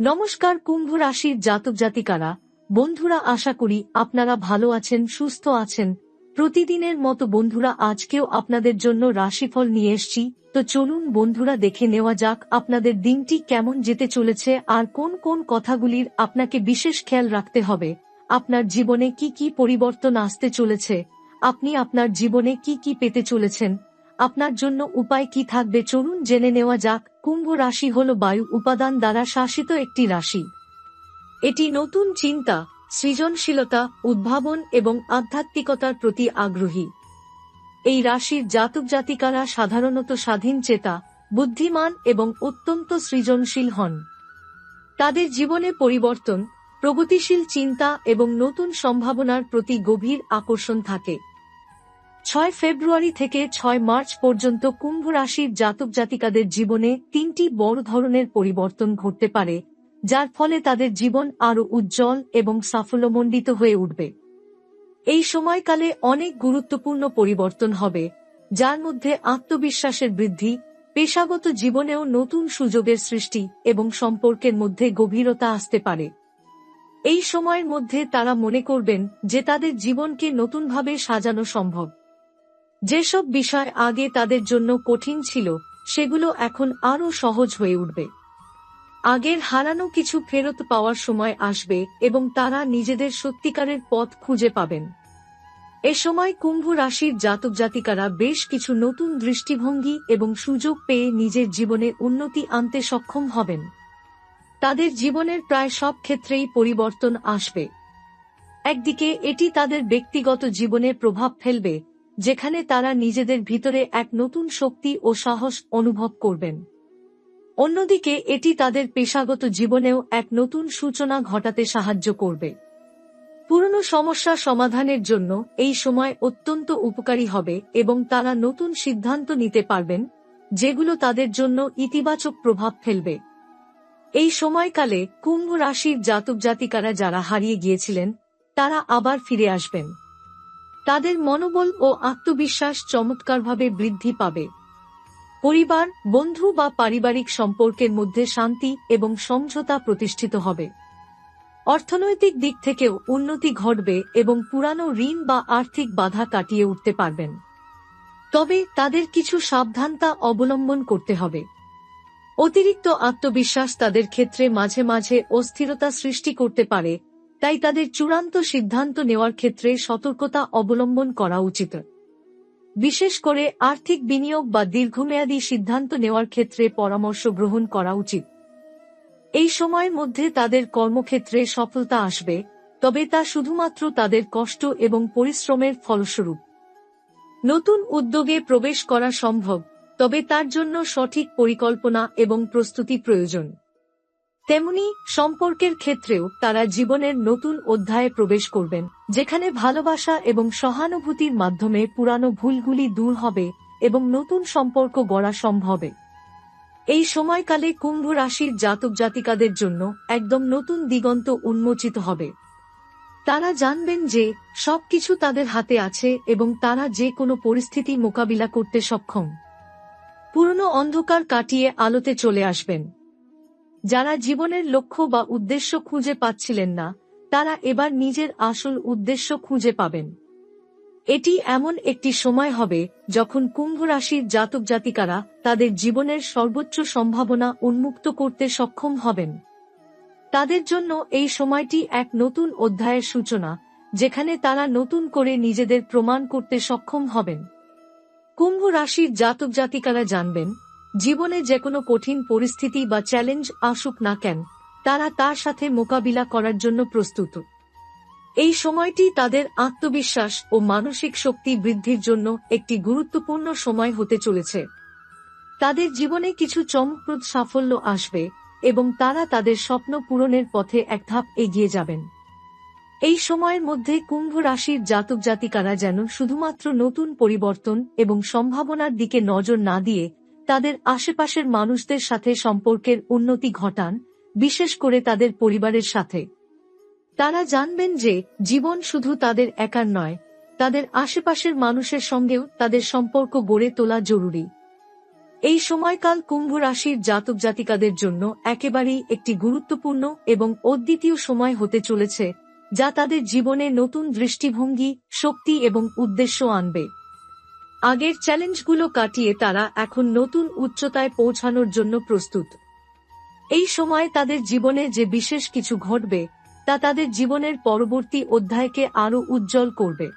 নমস্কার কুম্ভ রাশির জাতক জাতিকারা। বন্ধুরা, আশা করি আপনারা ভালো আছেন, সুস্থ আছেন। প্রতিদিনের মতো বন্ধুরা, আজকেও আপনাদের জন্য রাশিফল নিয়ে এসছি। তো চলুন বন্ধুরা, দেখে নেওয়া যাক আপনাদের দিনটি কেমন যেতে চলেছে আর কোন কোন কথাগুলির আপনাকে বিশেষ খেয়াল রাখতে হবে। আপনার জীবনে কি কি পরিবর্তন আসতে চলেছে? আপনি আপনার জীবনে কি কি পেতে চলেছেন? আপনার জন্য উপায় কি থাকবে? চলুন জেনে নেওয়া যাক। কুম্ভ রাশি হল বায়ু উপাদান দ্বারা শাসিত একটি রাশি। এটি নতুন চিন্তা, সৃজনশীলতা, উদ্ভাবন এবং আধ্যাত্মিকতার প্রতি আগ্রহী। এই রাশির জাতক জাতিকারা সাধারণত স্বাধীন চেতা, বুদ্ধিমান এবং অত্যন্ত সৃজনশীল হন। তাদের জীবনে পরিবর্তন, প্রগতিশীল চিন্তা এবং নতুন সম্ভাবনার প্রতি গভীর আকর্ষণ থাকে। ছয় ফেব্রুয়ারি থেকে ছয় মার্চ পর্যন্ত কুম্ভ রাশির জাতক জাতিকাদের জীবনে তিনটি বড় ধরনের পরিবর্তন ঘটতে পারে, যার ফলে তাদের জীবন আরও উজ্জ্বল এবং সাফল্যমণ্ডিত হয়ে উঠবে। এই সময়কালে অনেক গুরুত্বপূর্ণ পরিবর্তন হবে, যার মধ্যে আত্মবিশ্বাসের বৃদ্ধি, পেশাগত জীবনেও নতুন সুযোগের সৃষ্টি এবং সম্পর্কের মধ্যে গভীরতা আসতে পারে। এই সময়ের মধ্যে তারা মনে করবেন যে তাদের জীবনকে নতুনভাবে সাজানো সম্ভব। যেসব বিষয় আগে তাদের জন্য কঠিন ছিল, সেগুলো এখন আরও সহজ হয়ে উঠবে। আগের হারানো কিছু ফেরত পাওয়ার সময় আসবে এবং তারা নিজেদের সত্যিকারের পথ খুঁজে পাবেন। এ সময় কুম্ভ রাশির জাতক জাতিকারা বেশ কিছু নতুন দৃষ্টিভঙ্গি এবং সুযোগ পেয়ে নিজের জীবনে উন্নতি আনতে সক্ষম হবেন। তাদের জীবনের প্রায় সব ক্ষেত্রেই পরিবর্তন আসবে। একদিকে এটি তাদের ব্যক্তিগত জীবনে প্রভাব ফেলবে যেখানে তারা নিজেদের ভিতরে এক নতুন শক্তি ও সাহস অনুভব করবেন। অন্যদিকে, এটি তাদের পেশাগত জীবনেও এক নতুন সূচনা ঘটাতে সাহায্য করবে। পুরনো সমস্যা সমাধানের জন্য এই সময় অত্যন্ত উপকারী হবে এবং তারা নতুন সিদ্ধান্ত নিতে পারবেন, যেগুলো তাদের জন্য ইতিবাচক প্রভাব ফেলবে। এই সময়কালে কুম্ভ রাশির জাতক জাতিকারা যারা হারিয়ে গিয়েছিলেন, তারা আবার ফিরে আসবেন। তাদের মনোবল ও আত্মবিশ্বাস চমৎকারভাবে বৃদ্ধি পাবে। পরিবার, বন্ধু বা পারিবারিক সম্পর্কের মধ্যে শান্তি এবং সমঝোতা প্রতিষ্ঠিত হবে। অর্থনৈতিক দিক থেকেও উন্নতি ঘটবে এবং পুরানো ঋণ বা আর্থিক বাধা কাটিয়ে উঠতে পারবেন। তবে তাদের কিছু সাবধানতা অবলম্বন করতে হবে। অতিরিক্ত আত্মবিশ্বাস তাদের ক্ষেত্রে মাঝে মাঝে অস্থিরতা সৃষ্টি করতে পারে তাই তাদের চূড়ান্ত সিদ্ধান্ত নেওয়ার ক্ষেত্রে সতর্কতা অবলম্বন করা উচিত। বিশেষ করে আর্থিক বিনিয়োগ বা দীর্ঘমেয়াদী সিদ্ধান্ত নেওয়ার ক্ষেত্রে পরামর্শ গ্রহণ করা উচিত। এই সময়ের মধ্যে তাদের কর্মক্ষেত্রে সফলতা আসবে, তবে তা শুধুমাত্র তাদের কষ্ট এবং পরিশ্রমের ফলস্বরূপ। নতুন উদ্যোগে প্রবেশ করা সম্ভব, তবে তার জন্য সঠিক পরিকল্পনা এবং প্রস্তুতি প্রয়োজন। তেমনি সম্পর্কের ক্ষেত্রেও তারা জীবনের নতুন অধ্যায়ে প্রবেশ করবেন, যেখানে ভালোবাসা এবং সহানুভূতির মাধ্যমে পুরানো ভুলগুলি দূর হবে এবং নতুন সম্পর্ক গড়া সম্ভবে এই সময়কালে কুম্ভ রাশির জাতক জাতিকাদের জন্য একদম নতুন দিগন্ত উন্মোচিত হবে। তারা জানবেন যে সবকিছু তাদের হাতে আছে এবং তারা যে কোনো পরিস্থিতি মোকাবিলা করতে সক্ষম। পুরনো অন্ধকার কাটিয়ে আলোতে চলে আসবেন। যারা জীবনের লক্ষ্য বা উদ্দেশ্য খুঁজে পাচ্ছিলেন না, তারা এবার নিজের আসল উদ্দেশ্য খুঁজে পাবেন। এটি এমন একটি সময় হবে যখন কুম্ভ রাশির জাতক জাতিকারা তাদের জীবনের সর্বোচ্চ সম্ভাবনা উন্মুক্ত করতে সক্ষম হবেন। তাদের জন্য এই সময়টি এক নতুন অধ্যায়ের সূচনা, যেখানে তারা নতুন করে নিজেদের প্রমাণ করতে সক্ষম হবেন। কুম্ভ রাশির জাতক জাতিকারা জানবেন জীবনে যে কোনো কঠিন পরিস্থিতি বা চ্যালেঞ্জ আসুক না কেন, তারা তার সাথে মোকাবিলা করার জন্য প্রস্তুত। এই সময়টি তাদের আত্মবিশ্বাস ও মানসিক শক্তি বৃদ্ধির জন্য একটি গুরুত্বপূর্ণ সময় হতে চলেছে। তাদের জীবনে কিছু চমকপ্রদ সাফল্য আসবে এবং তারা তাদের স্বপ্ন পূরণের পথে এক ধাপ এগিয়ে যাবেন। এই সময়ের মধ্যে কুম্ভ রাশির জাতক জাতিকারা যেন শুধুমাত্র নতুন পরিবর্তন এবং সম্ভাবনার দিকে নজর না দিয়ে তাদের আশেপাশের মানুষদের সাথে সম্পর্কের উন্নতি ঘটান, বিশেষ করে তাদের পরিবারের সাথে। তারা জানবেন যে জীবন শুধু তাদের একার নয়, তাদের আশেপাশের মানুষের সঙ্গেও তাদের সম্পর্ক গড়ে তোলা জরুরি। এই সময়কাল কুম্ভ রাশির জাতক জাতিকাদের জন্য একেবারেই একটি গুরুত্বপূর্ণ এবং অদ্বিতীয় সময় হতে চলেছে, যা তাদের জীবনে নতুন দৃষ্টিভঙ্গি, শক্তি এবং উদ্দেশ্য আনবে। আগের চ্যালেঞ্জগুলো কাটিয়ে তারা এখন নতুন উচ্চতায় পৌঁছানোর জন্য প্রস্তুত। এই সময় তাদের জীবনে যে বিশেষ কিছু ঘটবে, তা তাদের জীবনের পরবর্তী অধ্যায়কে আরও উজ্জ্বল করবে।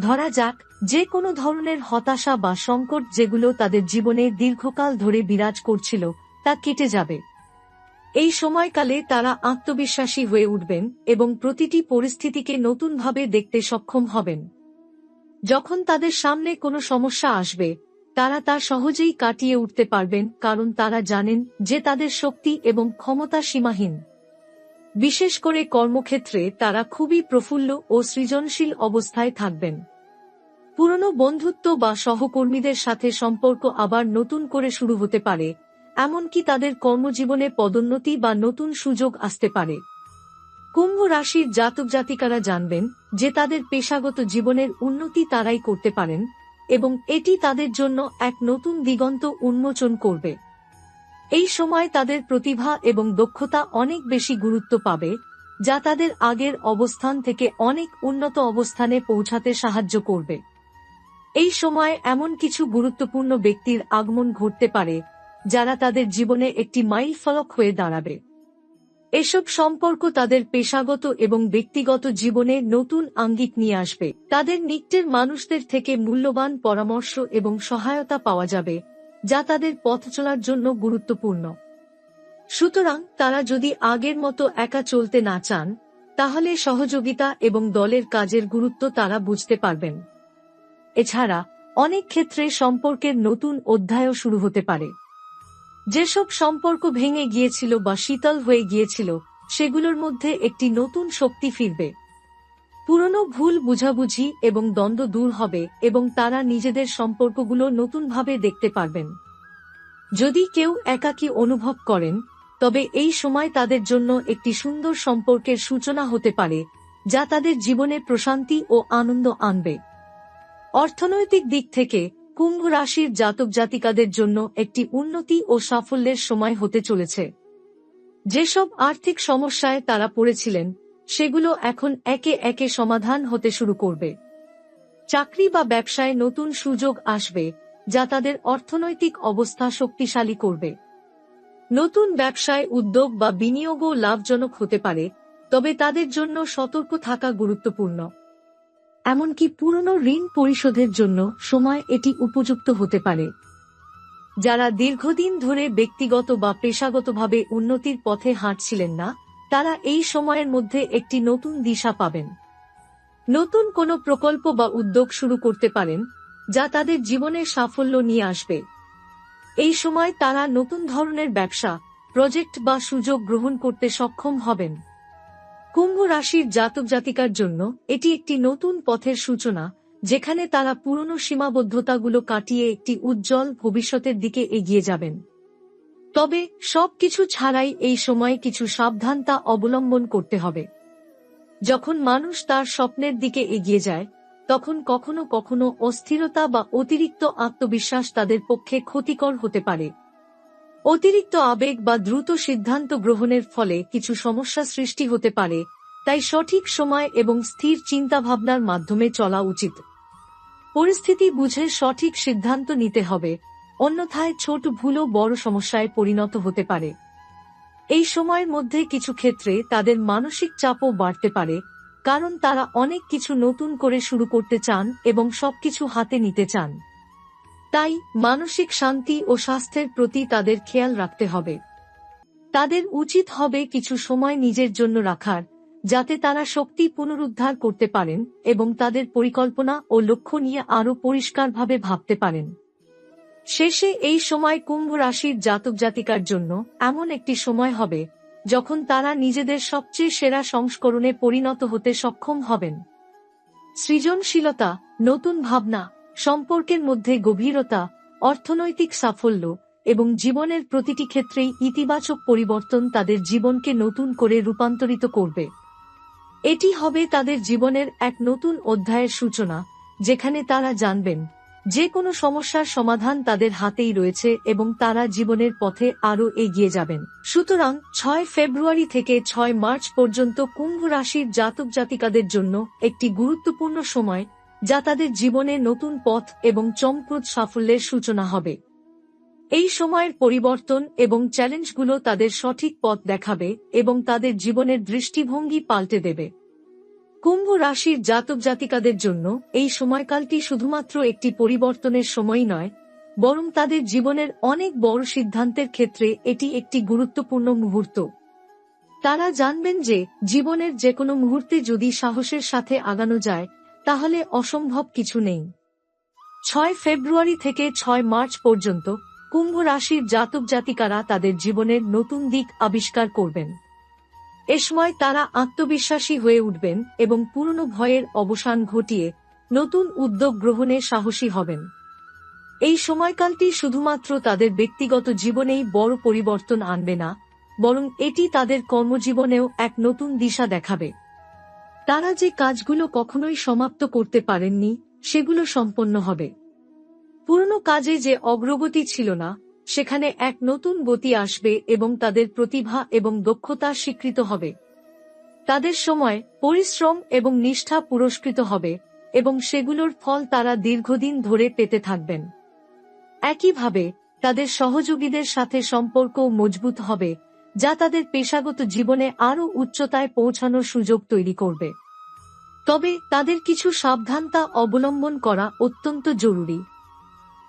ধরা যাক, যে কোনো ধরনের হতাশা বা সংকট যেগুলো তাদের জীবনে দীর্ঘকাল ধরে বিরাজ করছিল, তা কেটে যাবে। এই সময়কালে তারা আত্মবিশ্বাসী হয়ে উঠবেন এবং প্রতিটি পরিস্থিতিকে নতুনভাবে দেখতে সক্ষম হবেন। যখন তাদের সামনে কোনো সমস্যা আসবে, তারা তা সহজেই কাটিয়ে উঠতে পারবেন, কারণ তারা জানেন যে তাদের শক্তি এবং ক্ষমতা সীমাহীন। বিশেষ করে কর্মক্ষেত্রে তারা খুবই প্রফুল্ল ও সৃজনশীল অবস্থায় থাকবেন। পুরনো বন্ধুত্ব বা সহকর্মীদের সাথে সম্পর্ক আবার নতুন করে শুরু হতে পারে, এমনকি তাদের কর্মজীবনে পদোন্নতি বা নতুন সুযোগ আসতে পারে। কুম্ভ রাশির জাতক জাতিকারা জানবেন যে তাদের পেশাগত জীবনের উন্নতি তারাই করতে পারেন এবং এটি তাদের জন্য এক নতুন দিগন্ত উন্মোচন করবে। এই সময় তাদের প্রতিভা এবং দক্ষতা অনেক বেশি গুরুত্ব পাবে, যা তাদের আগের অবস্থান থেকে অনেক উন্নত অবস্থানে পৌঁছাতে সাহায্য করবে। এই সময় এমন কিছু গুরুত্বপূর্ণ ব্যক্তির আগমন ঘটতে পারে, যারা তাদের জীবনে একটি মাইল ফলক হয়ে দাঁড়াবে। এসব সম্পর্ক তাদের পেশাগত এবং ব্যক্তিগত জীবনে নতুন আঙ্গিক নিয়ে আসবে। তাদের নিত্যের মানুষদের থেকে মূল্যবান পরামর্শ এবং সহায়তা পাওয়া যাবে, যা তাদের পথ চলার জন্য গুরুত্বপূর্ণ। সুতরাং তারা যদি আগের মতো একা চলতে না চান, তাহলে সহযোগিতা এবং দলের কাজের গুরুত্ব তারা বুঝতে পারবেন। এছাড়া, অনেক ক্ষেত্রে সম্পর্কের নতুন অধ্যায়ও শুরু হতে পারে। যেসব সম্পর্ক ভেঙে গিয়েছিল বা শীতল হয়ে গিয়েছিল, সেগুলোর মধ্যে একটি নতুন শক্তি ফিরবে। পুরনো ভুল বুঝাবুঝি এবং দ্বন্দ্ব দূর হবে এবং তারা নিজেদের সম্পর্কগুলো নতুনভাবে দেখতে পারবেন। যদি কেউ একাকী অনুভব করেন, তবে এই সময় তাদের জন্য একটি সুন্দর সম্পর্কের সূচনা হতে পারে, যা তাদের জীবনে প্রশান্তি ও আনন্দ আনবে। অর্থনৈতিক দিক থেকে কুম্ভ রাশির জাতক জাতিকাদের জন্য একটি উন্নতি ও সাফল্যের সময় হতে চলেছে। যেসব আর্থিক সমস্যায় তারা পড়েছিলেন, সেগুলো এখন একে একে সমাধান হতে শুরু করবে। চাকরি বা ব্যবসায় নতুন সুযোগ আসবে, যা তাদের অর্থনৈতিক অবস্থা শক্তিশালী করবে। নতুন ব্যবসায় উদ্যোগ বা বিনিয়োগও লাভজনক হতে পারে, তবে তাদের জন্য সতর্ক থাকা গুরুত্বপূর্ণ। এমনকি পুরনো ঋণ পরিশোধের জন্য সময় এটি উপযুক্ত হতে পারে। যারা দীর্ঘদিন ধরে ব্যক্তিগত বা পেশাগতভাবে উন্নতির পথে হাঁটছিলেন না, তারা এই সময়ের মধ্যে একটি নতুন দিশা পাবেন। নতুন কোনো প্রকল্প বা উদ্যোগ শুরু করতে পারেন, যা তাদের জীবনে সাফল্য নিয়ে আসবে। এই সময় তারা নতুন ধরনের ব্যবসা, প্রজেক্ট বা সুযোগ গ্রহণ করতে সক্ষম হবেন। কুম্ভ রাশির জাতক জাতিকার জন্য এটি একটি নতুন পথের সূচনা, যেখানে তারা পুরনো সীমাবদ্ধতাগুলো কাটিয়ে একটি উজ্জ্বল ভবিষ্যতের দিকে এগিয়ে যাবেন। তবে সবকিছু ছাড়াই এই সময়ে কিছু সাবধানতা অবলম্বন করতে হবে। যখন মানুষ তার স্বপ্নের দিকে এগিয়ে যায়, তখন কখনো কখনো অস্থিরতা বা অতিরিক্ত আত্মবিশ্বাস তাদের পক্ষে ক্ষতিকর হতে পারে। অতিরিক্ত আবেগ বা দ্রুত সিদ্ধান্ত গ্রহণের ফলে কিছু সমস্যা সৃষ্টি হতে পারে, তাই সঠিক সময় এবং স্থির চিন্তাভাবনার মাধ্যমে চলা উচিত। পরিস্থিতি বুঝে সঠিক সিদ্ধান্ত নিতে হবে, অন্যথায় ছোট ভুলও বড় সমস্যায় পরিণত হতে পারে। এই সময়ের মধ্যে কিছু ক্ষেত্রে তাদের মানসিক চাপও বাড়তে পারে, কারণ তারা অনেক কিছু নতুন করে শুরু করতে চান এবং সবকিছু হাতে নিতে চান। তাই মানসিক শান্তি ও স্বাস্থ্যের প্রতি তাদের খেয়াল রাখতে হবে। তাদের উচিত হবে কিছু সময় নিজের জন্য রাখার, যাতে তারা শক্তি পুনরুদ্ধার করতে পারেন এবং তাদের পরিকল্পনা ও লক্ষ্য নিয়ে আরও পরিষ্কারভাবে ভাবতে পারেন। শেষে এই সময় কুম্ভ রাশির জাতক জাতিকার জন্য এমন একটি সময় হবে, যখন তারা নিজেদের সবচেয়ে সেরা সংস্করণে পরিণত হতে সক্ষম হবেন। সৃজনশীলতা, নতুন ভাবনা সম্পর্কের মধ্যে গভীরতা, অর্থনৈতিক সাফল্য এবং জীবনের প্রতিটি ক্ষেত্রেই ইতিবাচক পরিবর্তন তাদের জীবনকে নতুন করে রূপান্তরিত করবে। এটি হবে তাদের জীবনের এক নতুন অধ্যায়ের সূচনা, যেখানে তারা জানবেন যে কোনো সমস্যার সমাধান তাদের হাতেই রয়েছে এবং তারা জীবনের পথে আরও এগিয়ে যাবেন। সুতরাং ছয় ফেব্রুয়ারি থেকে ছয় মার্চ পর্যন্ত কুম্ভ রাশির জাতক জাতিকাদের জন্য একটি গুরুত্বপূর্ণ সময় যা তাদের জীবনে নতুন পথ এবং চমপ্রদ সাফল্যের সূচনা হবে। এই সময়ের পরিবর্তন এবং চ্যালেঞ্জগুলো তাদের সঠিক পথ দেখাবে এবং তাদের জীবনের দৃষ্টিভঙ্গি পাল্টে দেবে। কুম্ভ রাশির জাতক জাতিকাদের জন্য এই সময়কালটি শুধুমাত্র একটি পরিবর্তনের সময় নয়, বরং তাদের জীবনের অনেক বড় সিদ্ধান্তের ক্ষেত্রে এটি একটি গুরুত্বপূর্ণ মুহূর্ত। তারা জানবেন যে জীবনের যে কোনো মুহূর্তে যদি সাহসের সাথে আগানো যায় তাহলে অসম্ভব কিছু নেই। ছয় ফেব্রুয়ারি থেকে ছয় মার্চ পর্যন্ত কুম্ভ রাশির জাতক জাতিকারা তাদের জীবনের নতুন দিক আবিষ্কার করবেন। এ সময় তারা আত্মবিশ্বাসী হয়ে উঠবেন এবং পুরনো ভয়ের অবসান ঘটিয়ে নতুন উদ্যোগ গ্রহণে সাহসী হবেন। এই সময়কালটি শুধুমাত্র তাদের ব্যক্তিগত জীবনেই বড় পরিবর্তন আনবে না, বরং এটি তাদের কর্মজীবনেও এক নতুন দিশা দেখাবে। তারা যে কাজগুলো কখনোই সমাপ্ত করতে পারেননি, সেগুলো সম্পন্ন হবে। পুরনো কাজে যে অগ্রগতি ছিল না, সেখানে এক নতুন গতি আসবে এবং তাদের প্রতিভা এবং দক্ষতা স্বীকৃত হবে। তাদের সময় পরিশ্রম এবং নিষ্ঠা পুরস্কৃত হবে এবং সেগুলোর ফল তারা দীর্ঘদিন ধরে পেতে থাকবেন। একইভাবে, তাদের সহযোগীদের সাথে সম্পর্ক মজবুত হবে, যা তাদের পেশাগত জীবনে আরও উচ্চতায় পৌঁছানোর সুযোগ তৈরি করবে। তবে তাদের কিছু সাবধানতা অবলম্বন করা অত্যন্ত জরুরি।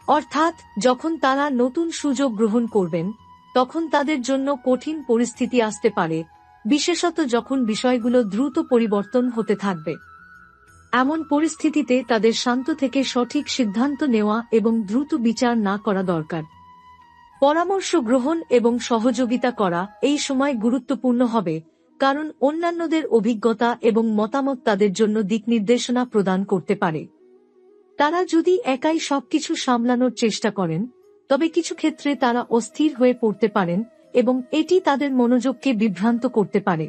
অর্থাৎ, যখন তারা নতুন সুযোগ গ্রহণ করবেন, তখন তাদের জন্য কঠিন পরিস্থিতি আসতে পারে, বিশেষত যখন বিষয়গুলো দ্রুত পরিবর্তন হতে থাকবে। এমন পরিস্থিতিতে তাদের শান্ত থেকে সঠিক সিদ্ধান্ত নেওয়া এবং দ্রুত বিচার না করা দরকার। পরামর্শ গ্রহণ এবং সহযোগিতা করা এই সময় গুরুত্বপূর্ণ হবে কারণ অন্যান্যদের অভিজ্ঞতা এবং মতামত তাদের জন্য দিক নির্দেশনা প্রদান করতে পারে। তারা যদি একাই সবকিছু সামলানোর চেষ্টা করেন, তবে কিছু ক্ষেত্রে তারা অস্থির হয়ে পড়তে পারেন এবং এটি তাদের মনোযোগকে বিভ্রান্ত করতে পারে।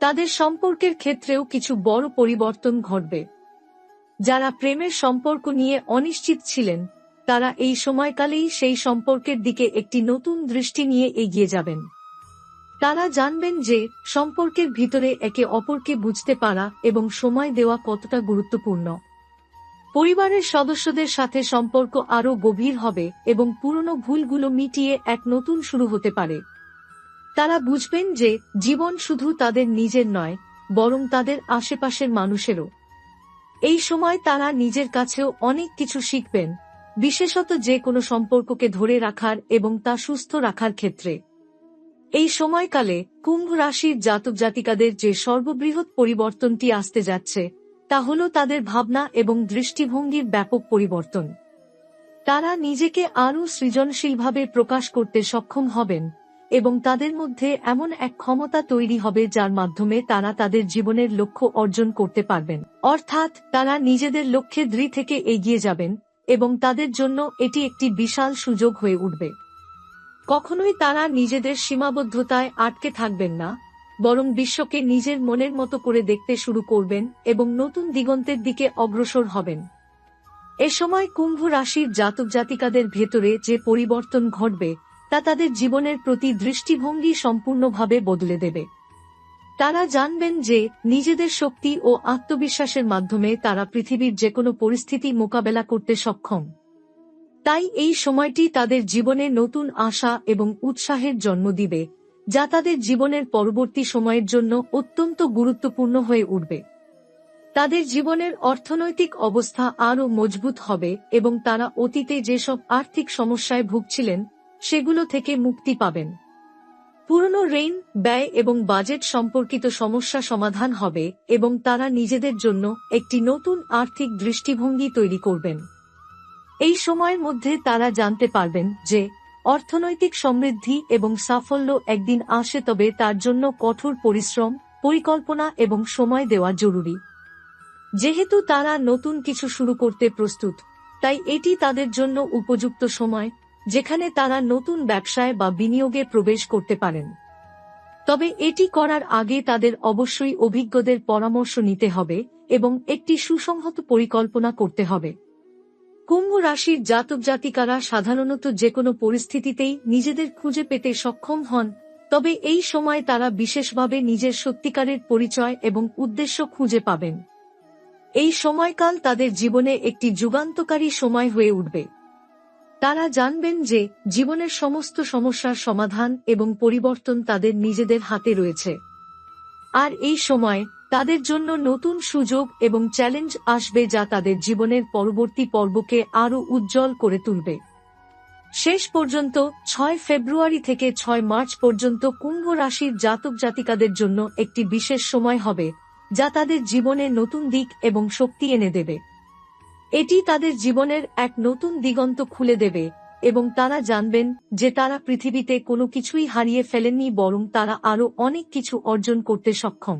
তাদের সম্পর্কের ক্ষেত্রেও কিছু বড় পরিবর্তন ঘটবে। যারা প্রেমের সম্পর্ক নিয়ে অনিশ্চিত ছিলেন, তারা এই সময়কালেই সেই সম্পর্কের দিকে একটি নতুন দৃষ্টি নিয়ে এগিয়ে যাবেন। তারা জানবেন যে, সম্পর্কের ভিতরে একে অপরকে বুঝতে পারা এবং সময় দেওয়া কতটা গুরুত্বপূর্ণ। পরিবারের সদস্যদের সাথে সম্পর্ক আরও গভীর হবে এবং পুরনো ভুলগুলো মিটিয়ে এক নতুন শুরু হতে পারে। তারা বুঝবেন যে, জীবন শুধু তাদের নিজের নয়, বরং তাদের আশেপাশের মানুষেরও। এই সময় তারা নিজের কাছেও অনেক কিছু শিখবেন, বিশেষত যে কোনো সম্পর্ককে ধরে রাখার এবং তা সুস্থ রাখার ক্ষেত্রে। এই সময়কালে কুম্ভ রাশির জাতক জাতিকাদের যে সর্ববৃহৎ পরিবর্তনটি আসতে যাচ্ছে, তা হল তাদের ভাবনা এবং দৃষ্টিভঙ্গির ব্যাপক পরিবর্তন। তারা নিজেকে আরও সৃজনশীলভাবে প্রকাশ করতে সক্ষম হবেন এবং তাদের মধ্যে এমন এক ক্ষমতা তৈরি হবে যার মাধ্যমে তারা তাদের জীবনের লক্ষ্য অর্জন করতে পারবেন। অর্থাৎ তারা নিজেদের লক্ষ্যে দৃঢ় থেকে এগিয়ে যাবেন এবং তাদের জন্য এটি একটি বিশাল সুযোগ হয়ে উঠবে। কখনোই তারা নিজেদের সীমাবদ্ধতায় আটকে থাকবেন না, বরং বিশ্বকে নিজের মনের মতো করে দেখতে শুরু করবেন এবং নতুন দিগন্তের দিকে অগ্রসর হবেন। এ সময় কুম্ভ রাশির জাতক জাতিকাদের ভেতরে যে পরিবর্তন ঘটবে, তা তাদের জীবনের প্রতি দৃষ্টিভঙ্গি সম্পূর্ণভাবে বদলে দেবে। তারা জানবেন যে নিজেদের শক্তি ও আত্মবিশ্বাসের মাধ্যমে তারা পৃথিবীর যে কোনো পরিস্থিতি মোকাবেলা করতে সক্ষম। তাই এই সময়টি তাদের জীবনে নতুন আশা এবং উৎসাহের জন্ম দিবে, যা তাদের জীবনের পরবর্তী সময়ের জন্য অত্যন্ত গুরুত্বপূর্ণ হয়ে উঠবে। তাদের জীবনের অর্থনৈতিক অবস্থা আরও মজবুত হবে এবং তারা অতীতে যেসব আর্থিক সমস্যায় ভুগছিলেন, সেগুলো থেকে মুক্তি পাবেন। পুরনো ঋণ, ব্যয় এবং বাজেট সম্পর্কিত সমস্যা সমাধান হবে এবং তারা নিজেদের জন্য একটি নতুন আর্থিক দৃষ্টিভঙ্গি তৈরি করবেন। এই সময়ের মধ্যে তারা জানতে পারবেন যে অর্থনৈতিক সমৃদ্ধি এবং সাফল্য একদিন আসে তবে তার জন্য কঠোর পরিশ্রম, পরিকল্পনা এবং সময় দেওয়া জরুরি। যেহেতু তারা নতুন কিছু শুরু করতে প্রস্তুত, তাই এটি তাদের জন্য উপযুক্ত সময়, যেখানে তারা নতুন ব্যবসায় বা বিনিয়োগে প্রবেশ করতে পারেন। তবে এটি করার আগে তাদের অবশ্যই অভিজ্ঞদের পরামর্শ নিতে হবে এবং একটি সুসংহত পরিকল্পনা করতে হবে। কুম্ভ রাশির জাতক জাতিকারা সাধারণত যে কোনো পরিস্থিতিতেই নিজেদের খুঁজে পেতে সক্ষম হন, তবে এই সময় তারা বিশেষভাবে নিজের সত্যিকারের পরিচয় এবং উদ্দেশ্য খুঁজে পাবেন। এই সময়কাল তাদের জীবনে একটি যুগান্তকারী সময় হয়ে উঠবে। তারা জানবেন যে জীবনের সমস্ত সমস্যার সমাধান এবং পরিবর্তন তাদের নিজেদের হাতে রয়েছে। আর এই সময় তাদের জন্য নতুন সুযোগ এবং চ্যালেঞ্জ আসবে যা তাদের জীবনের পরবর্তী পর্বকে আরও উজ্জ্বল করে তুলবে। শেষ পর্যন্ত ছয় ফেব্রুয়ারি থেকে ছয় মার্চ পর্যন্ত কুম্ভ রাশির জাতক জাতিকাদের জন্য একটি বিশেষ সময় হবে, যা তাদের জীবনে নতুন দিক এবং শক্তি এনে দেবে। এটি তাদের জীবনের এক নতুন দিগন্ত খুলে দেবে এবং তারা জানবেন যে তারা পৃথিবীতে কোনো কিছুই হারিয়ে ফেলেননি বরং তারা আরও অনেক কিছু অর্জন করতে সক্ষম।